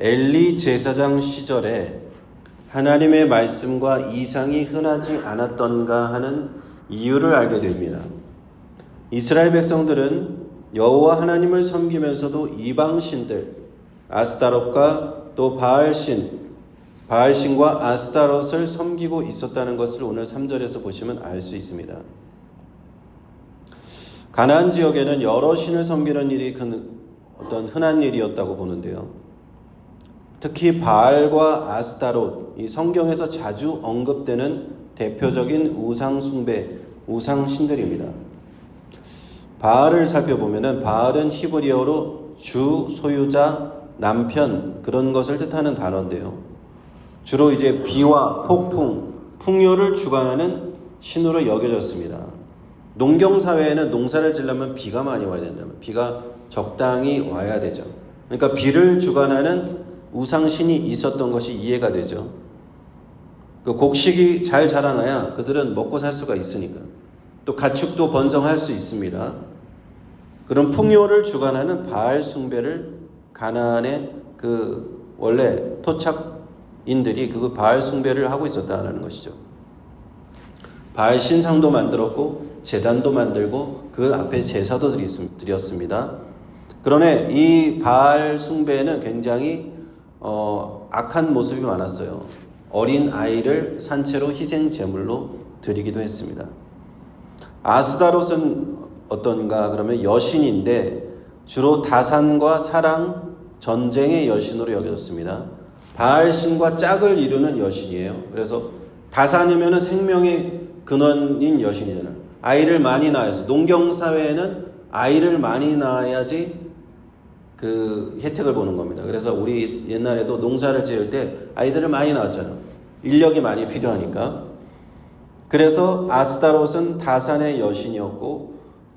엘리 제사장 시절에 하나님의 말씀과 이상이 흔하지 않았던가 하는 이유를 알게 됩니다. 이스라엘 백성들은 여호와 하나님을 섬기면서도 이방 신들 아스타롯과 또 바알 신 바알 신과 아스타롯을 섬기고 있었다는 것을 오늘 3절에서 보시면 알 수 있습니다. 가나안 지역에는 여러 신을 섬기는 일이 그 어떤 흔한 일이었다고 보는데요. 특히 바알과 아스타롯 이 성경에서 자주 언급되는 대표적인 우상 숭배 우상 신들입니다. 바알을 살펴보면은 바알은 히브리어로 주 소유자 남편 그런 것을 뜻하는 단어인데요. 주로 이제 비와 폭풍 풍요를 주관하는 신으로 여겨졌습니다. 농경 사회에는 농사를 지려면 비가 많이 와야 된다면 비가 적당히 와야 되죠. 그러니까 비를 주관하는 우상신이 있었던 것이 이해가 되죠. 그 곡식이 잘 자라나야 그들은 먹고 살 수가 있으니까. 또 가축도 번성할 수 있습니다. 그런 풍요를 주관하는 바알 숭배를 가나안의 그 원래 토착인들이 그 바알 숭배를 하고 있었다는 것이죠. 바알 신상도 만들었고 재단도 만들고 그 앞에 제사도 드렸습니다. 그러나 이 바알 숭배에는 굉장히 어, 악한 모습이 많았어요. 어린 아이를 산채로 희생 제물로 드리기도 했습니다. 아스다롯은 어떤가 그러면 여신인데 주로 다산과 사랑, 전쟁의 여신으로 여겨졌습니다. 바알신과 짝을 이루는 여신이에요. 그래서 다산이면 생명의 근원인 여신이잖아요. 아이를 많이 낳아서 농경 사회에는 아이를 많이 낳아야지 그 혜택을 보는 겁니다. 그래서 우리 옛날에도 농사를 지을 때 아이들을 많이 낳았잖아요. 인력이 많이 필요하니까. 그래서 아스타롯은 다산의 여신이었고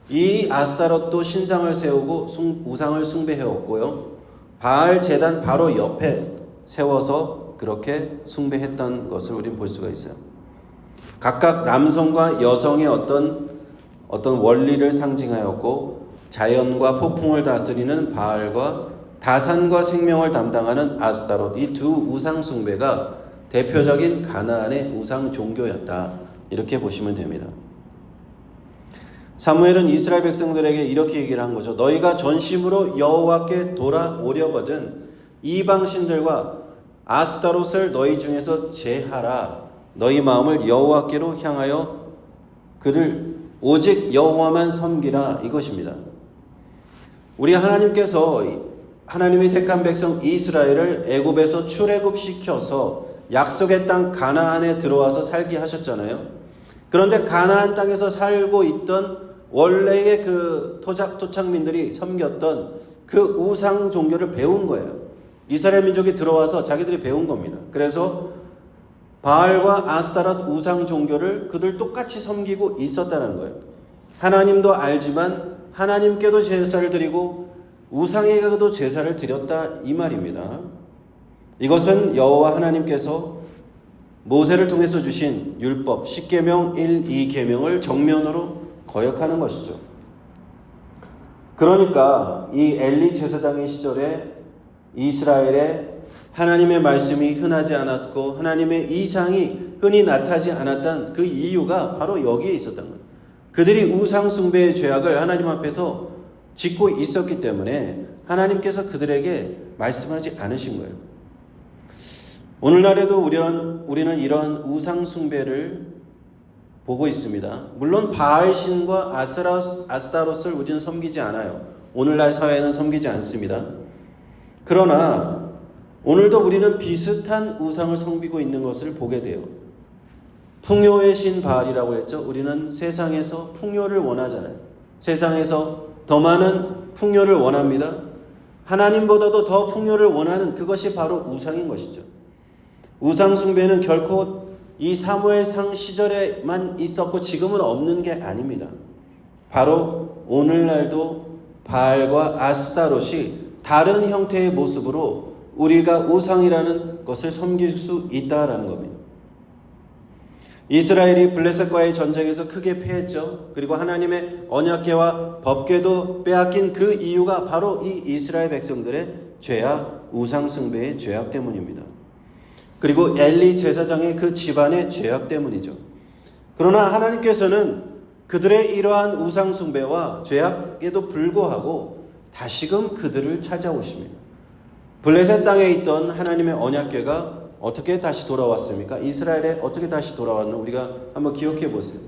이 아스타롯도 신상을 세우고 우상을 숭배해왔고요. 바알 재단 바로 옆에 세워서 그렇게 숭배했던 것을 우리는 볼 수가 있어요. 각각 남성과 여성의 어떤 어떤 원리를 상징하였고 자연과 폭풍을 다스리는 바알과 다산과 생명을 담당하는 아스타롯 이 두 우상 숭배가 대표적인 가나안의 우상 종교였다. 이렇게 보시면 됩니다. 사무엘은 이스라엘 백성들에게 이렇게 얘기를 한 거죠. 너희가 전심으로 여호와께 돌아오려거든 이방 신들과 아스타롯을 너희 중에서 제하라. 너희 마음을 여호와께로 향하여 그를 오직 여호와만 섬기라 이것입니다. 우리 하나님께서 하나님의 택한 백성 이스라엘을 애굽에서 출애굽 시켜서 약속의 땅 가나안에 들어와서 살게 하셨잖아요. 그런데 가나안 땅에서 살고 있던 원래의 그 토착 토착민들이 섬겼던 그 우상 종교를 배운 거예요. 이스라엘 민족이 들어와서 자기들이 배운 겁니다. 그래서 바알과 아스타랏 우상 종교를 그들 똑같이 섬기고 있었다는 거예요. 하나님도 알지만 하나님께도 제사를 드리고 우상에게도 제사를 드렸다 이 말입니다. 이것은 여호와 하나님께서 모세를 통해서 주신 율법 10계명 1, 2계명을 정면으로 거역하는 것이죠. 그러니까 이 엘리 제사장의 시절에 이스라엘에 하나님의 말씀이 흔하지 않았고 하나님의 이상이 흔히 나타나지 않았던 그 이유가 바로 여기에 있었던 거예요. 그들이 우상 숭배의 죄악을 하나님 앞에서 짓고 있었기 때문에 하나님께서 그들에게 말씀하지 않으신 거예요. 오늘날에도 우리는 우리는 이런 우상 숭배를 보고 있습니다. 물론 바알신과 아스타롯을 우리는 섬기지 않아요. 오늘날 사회는 섬기지 않습니다. 그러나 오늘도 우리는 비슷한 우상을 섬기고 있는 것을 보게 돼요. 풍요의 신 바알이라고 했죠. 우리는 세상에서 풍요를 원하잖아요. 세상에서 더 많은 풍요를 원합니다. 하나님보다도 더 풍요를 원하는 그것이 바로 우상인 것이죠. 우상 숭배는 결코 이 사무엘상 시절에만 있었고 지금은 없는 게 아닙니다. 바로 오늘날도 바알과 아스타롯이 다른 형태의 모습으로 우리가 우상이라는 것을 섬길 수 있다라는 겁니다. 이스라엘이 블레셋과의 전쟁에서 크게 패했죠. 그리고 하나님의 언약궤와 법궤도 빼앗긴 그 이유가 바로 이 이스라엘 백성들의 죄악 우상 숭배의 죄악 때문입니다. 그리고 엘리 제사장의 그 집안의 죄악 때문이죠. 그러나 하나님께서는 그들의 이러한 우상 숭배와 죄악에도 불구하고 다시금 그들을 찾아오십니다. 블레셋 땅에 있던 하나님의 언약궤가 어떻게 다시 돌아왔습니까? 이스라엘에 어떻게 다시 돌아왔나 우리가 한번 기억해 보세요.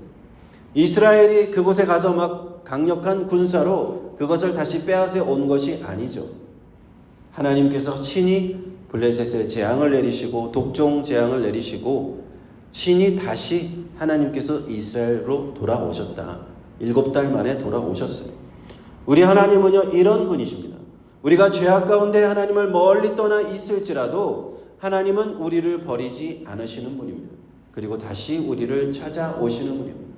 이스라엘이 그곳에 가서 막 강력한 군사로 그것을 다시 빼앗아 온 것이 아니죠. 하나님께서 친히 블레셋에 재앙을 내리시고 독종 재앙을 내리시고 친히 다시 하나님께서 이스라엘로 돌아오셨다. 일곱 달 만에 돌아오셨어요. 우리 하나님은요 이런 분이십니다. 우리가 죄악 가운데 하나님을 멀리 떠나 있을지라도 하나님은 우리를 버리지 않으시는 분입니다. 그리고 다시 우리를 찾아오시는 분입니다.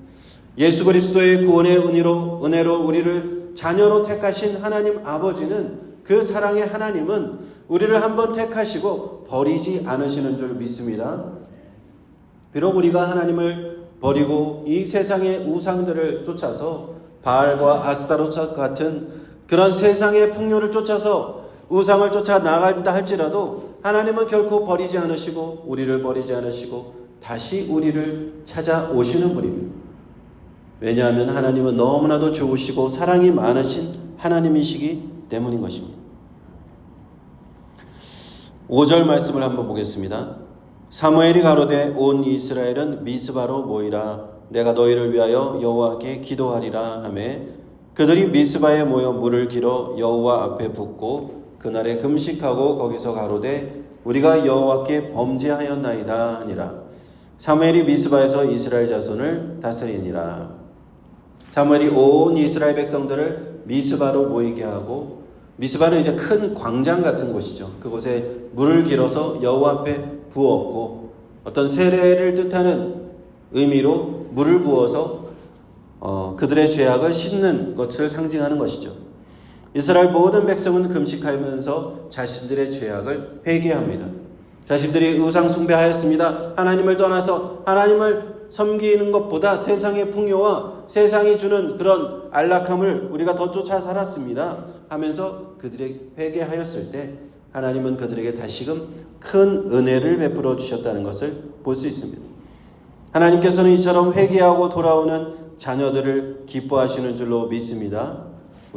예수 그리스도의 구원의 은혜로 은혜로 우리를 자녀로 택하신 하나님 아버지는 그 사랑의 하나님은 우리를 한번 택하시고 버리지 않으시는 줄 믿습니다. 비록 우리가 하나님을 버리고 이 세상의 우상들을 쫓아서 바알과 아스타로트 같은 그런 세상의 풍요를 쫓아서 우상을 쫓아 나간다 할지라도 하나님은 결코 버리지 않으시고 우리를 버리지 않으시고 다시 우리를 찾아오시는 분입니다. 왜냐하면 하나님은 너무나도 좋으시고 사랑이 많으신 하나님이시기 때문인 것입니다. 5절 말씀을 한번 보겠습니다. 사무엘이 가로되 온 이스라엘은 미스바로 모이라 내가 너희를 위하여 여호와께 기도하리라 하매 그들이 미스바에 모여 물을 길어 여호와 앞에 붓고 그날에 금식하고 거기서 가로되 우리가 여호와께 범죄하였나이다 하니라 사무엘이 미스바에서 이스라엘 자손을 다스리니라 사무엘이 온 이스라엘 백성들을 미스바로 모이게 하고 미스바는 이제 큰 광장 같은 곳이죠. 그곳에 물을 길어서 여호와 앞에 부었고 어떤 세례를 뜻하는 의미로 물을 부어서 어, 그들의 죄악을 씻는 것을 상징하는 것이죠. 이스라엘 모든 백성은 금식하면서 자신들의 죄악을 회개합니다. 자신들이 우상 숭배하였습니다. 하나님을 떠나서 하나님을 섬기는 것보다 세상의 풍요와 세상이 주는 그런 안락함을 우리가 더 쫓아 살았습니다. 하면서 그들의 회개하였을 때 하나님은 그들에게 다시금 큰 은혜를 베풀어 주셨다는 것을 볼 수 있습니다. 하나님께서는 이처럼 회개하고 돌아오는 자녀들을 기뻐하시는 줄로 믿습니다.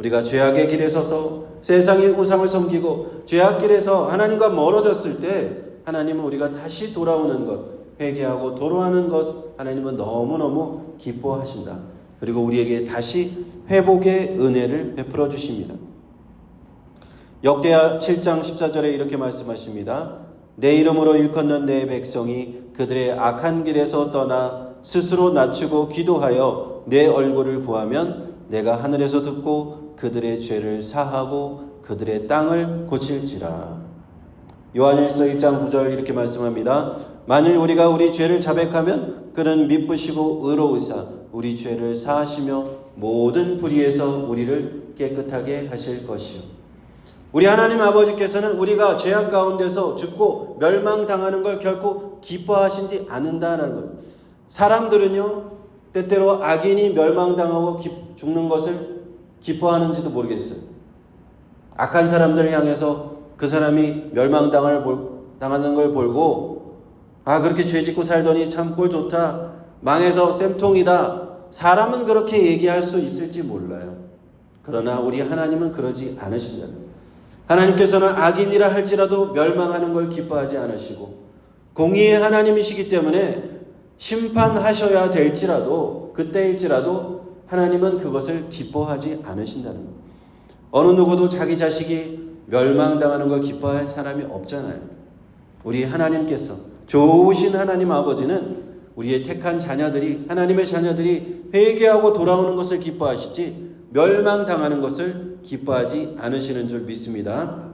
우리가 죄악의 길에 서서 세상의 우상을 섬기고 죄악 길에서 하나님과 멀어졌을 때 하나님은 우리가 다시 돌아오는 것, 회개하고 돌아오는 것 하나님은 너무너무 기뻐하신다. 그리고 우리에게 다시 회복의 은혜를 베풀어 주십니다. 역대하 7장 14절에 이렇게 말씀하십니다. 내 이름으로 일컫는 내 백성이 그들의 악한 길에서 떠나 스스로 낮추고 기도하여 내 얼굴을 구하면 내가 하늘에서 듣고 그들의 죄를 사하고 그들의 땅을 고칠지라. 요한일서 1장 9절 이렇게 말씀합니다. 만일 우리가 우리 죄를 자백하면 그는 미쁘시고 의로우사 우리 죄를 사하시며 모든 불의에서 우리를 깨끗하게 하실 것이요. 우리 하나님 아버지께서는 우리가 죄악 가운데서 죽고 멸망당하는 걸 결코 기뻐하시지 않는다는 것. 사람들은요, 때때로 악인이 멸망당하고 죽는 것을 기뻐하는지도 모르겠어요. 악한 사람들을 향해서 그 사람이 멸망당을 당하는 걸 보고, 아, 그렇게 죄 짓고 살더니 참 꼴 좋다. 망해서 쌤통이다. 사람은 그렇게 얘기할 수 있을지 몰라요. 그러나 우리 하나님은 그러지 않으신다는 거예요. 하나님께서는 악인이라 할지라도 멸망하는 걸 기뻐하지 않으시고 공의의 하나님이시기 때문에 심판하셔야 될지라도 그때일지라도 하나님은 그것을 기뻐하지 않으신다는 것. 어느 누구도 자기 자식이 멸망당하는 걸 기뻐할 사람이 없잖아요. 우리 하나님께서 좋으신 하나님 아버지는 우리의 택한 자녀들이 하나님의 자녀들이 회개하고 돌아오는 것을 기뻐하시지 멸망당하는 것을 기뻐하지 않으시는 줄 믿습니다.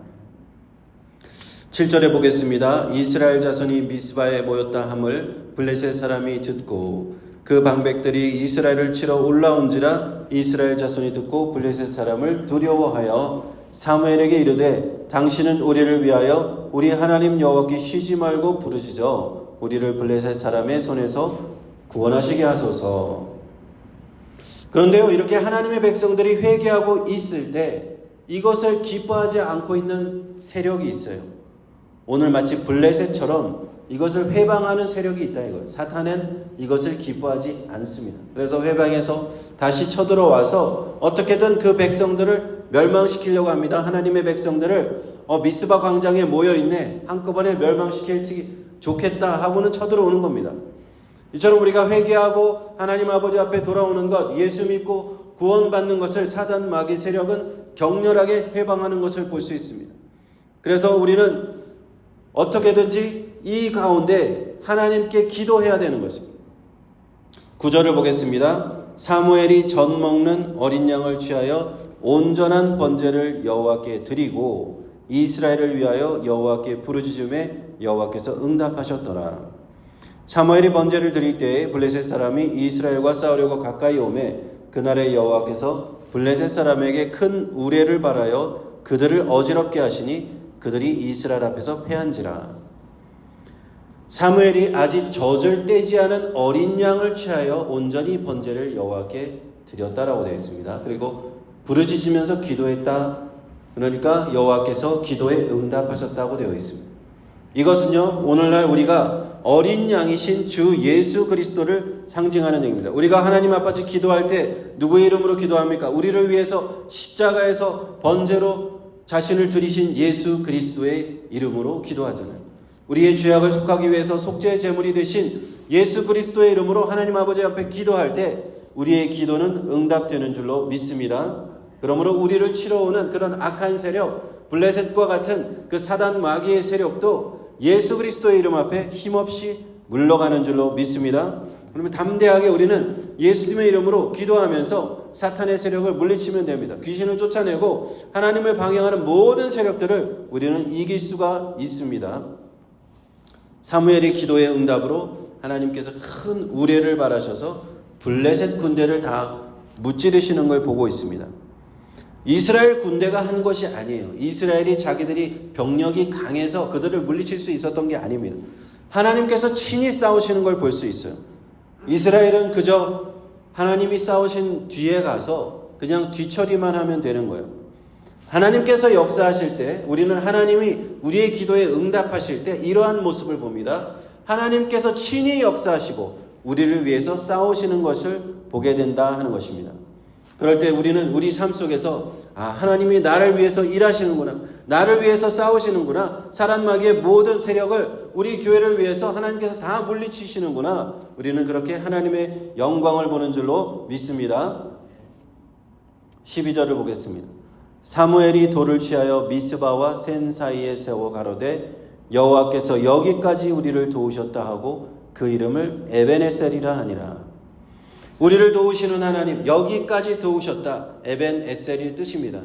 7절에 보겠습니다. 이스라엘 자손이 미스바에 모였다 함을 블레셋 사람이 듣고 그 방백들이 이스라엘을 치러 올라온지라 이스라엘 자손이 듣고 블레셋 사람을 두려워하여 사무엘에게 이르되 당신은 우리를 위하여 우리 하나님 여호와께 쉬지 말고 부르짖어 우리를 블레셋 사람의 손에서 구원하시게 하소서. 그런데요, 이렇게 하나님의 백성들이 회개하고 있을 때 이것을 기뻐하지 않고 있는 세력이 있어요. 오늘 마치 블레셋처럼 이것을 회방하는 세력이 있다 이거예요. 사탄은 이것을 기뻐하지 않습니다. 그래서 회방에서 다시 쳐들어와서 어떻게든 그 백성들을 멸망시키려고 합니다. 하나님의 백성들을 어, 미스바 광장에 모여 있네 한꺼번에 멸망시키기 좋겠다 하고는 쳐들어오는 겁니다. 이처럼 우리가 회개하고 하나님 아버지 앞에 돌아오는 것, 예수 믿고 구원받는 것을 사단 마귀 세력은 격렬하게 회방하는 것을 볼 수 있습니다. 그래서 우리는 어떻게든지 이 가운데 하나님께 기도해야 되는 것입니다. 구절을 보겠습니다. 사무엘이 전 먹는 어린 양을 취하여 온전한 번제를 여호와께 드리고 이스라엘을 위하여 여호와께 부르짖음에 여호와께서 응답하셨더라. 사무엘이 번제를 드릴 때에 블레셋 사람이 이스라엘과 싸우려고 가까이 오매 그날에 여호와께서 블레셋 사람에게 큰 우레를 바라여 그들을 어지럽게 하시니 그들이 이스라엘 앞에서 패한지라. 사무엘이 아직 젖을 떼지 않은 어린 양을 취하여 온전히 번제를 여호와께 드렸다라고 되어 있습니다. 그리고 부르짖으면서 기도했다. 그러니까 여호와께서 기도에 응답하셨다고 되어 있습니다. 이것은요 오늘날 우리가 어린 양이신 주 예수 그리스도를 상징하는 얘기입니다. 우리가 하나님 앞까지 기도할 때 누구의 이름으로 기도합니까? 우리를 위해서 십자가에서 번제로 자신을 들이신 예수 그리스도의 이름으로 기도하잖아요. 우리의 죄악을 속하기 위해서 속죄의 제물이 되신 예수 그리스도의 이름으로 하나님 아버지 앞에 기도할 때 우리의 기도는 응답되는 줄로 믿습니다. 그러므로 우리를 치러오는 그런 악한 세력, 블레셋과 같은 그 사단 마귀의 세력도 예수 그리스도의 이름 앞에 힘없이 물러가는 줄로 믿습니다. 그러면 담대하게 우리는 예수님의 이름으로 기도하면서 사탄의 세력을 물리치면 됩니다. 귀신을 쫓아내고 하나님을 방해하는 모든 세력들을 우리는 이길 수가 있습니다. 사무엘의 기도의 응답으로 하나님께서 큰 우레를 바라셔서 블레셋 군대를 다 무찌르시는 걸 보고 있습니다. 이스라엘 군대가 한 것이 아니에요. 이스라엘이 자기들이 병력이 강해서 그들을 물리칠 수 있었던 게 아닙니다. 하나님께서 친히 싸우시는 걸 볼 수 있어요. 이스라엘은 그저 하나님이 싸우신 뒤에 가서 그냥 뒤처리만 하면 되는 거예요. 하나님께서 역사하실 때 우리는 하나님이 우리의 기도에 응답하실 때 이러한 모습을 봅니다. 하나님께서 친히 역사하시고 우리를 위해서 싸우시는 것을 보게 된다 하는 것입니다. 그럴 때 우리는 우리 삶 속에서 아 하나님이 나를 위해서 일하시는구나 나를 위해서 싸우시는구나 사람 마귀의 모든 세력을 우리 교회를 위해서 하나님께서 다 물리치시는구나 우리는 그렇게 하나님의 영광을 보는 줄로 믿습니다 12절을 보겠습니다 사무엘이 돌을 취하여 미스바와 센 사이에 세워 가로되 여호와께서 여기까지 우리를 도우셨다 하고 그 이름을 에베네셀이라 하니라 우리를 도우시는 하나님 여기까지 도우셨다. 에벤 에셀의 뜻입니다.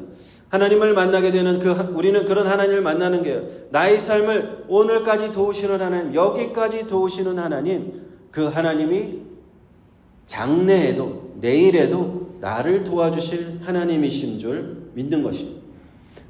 하나님을 만나게 되는 그 우리는 그런 하나님을 만나는 게 나의 삶을 오늘까지 도우시는 하나님 여기까지 도우시는 하나님 그 하나님이 장래에도 내일에도 나를 도와주실 하나님이신 줄 믿는 것입니다.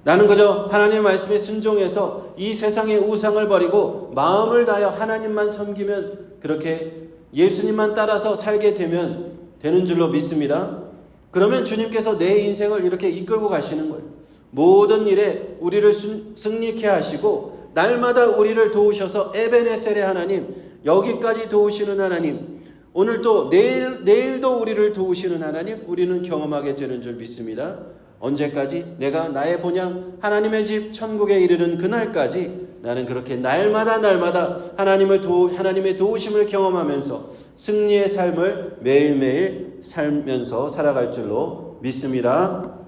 나는 그저 하나님의 말씀에 순종해서 이 세상의 우상을 버리고 마음을 다하여 하나님만 섬기면 그렇게 예수님만 따라서 살게 되면 되는 줄로 믿습니다. 그러면 주님께서 내 인생을 이렇게 이끌고 가시는 거예요. 모든 일에 우리를 승리케 하시고 날마다 우리를 도우셔서 에베네셀의 하나님, 여기까지 도우시는 하나님, 오늘 또 내일 내일도 우리를 도우시는 하나님, 우리는 경험하게 되는 줄 믿습니다. 언제까지 내가 나의 본향 하나님의 집 천국에 이르는 그날까지 나는 그렇게 날마다 날마다 하나님을 도 하나님의 도우심을 경험하면서 승리의 삶을 매일매일 살면서 살아갈 줄로 믿습니다.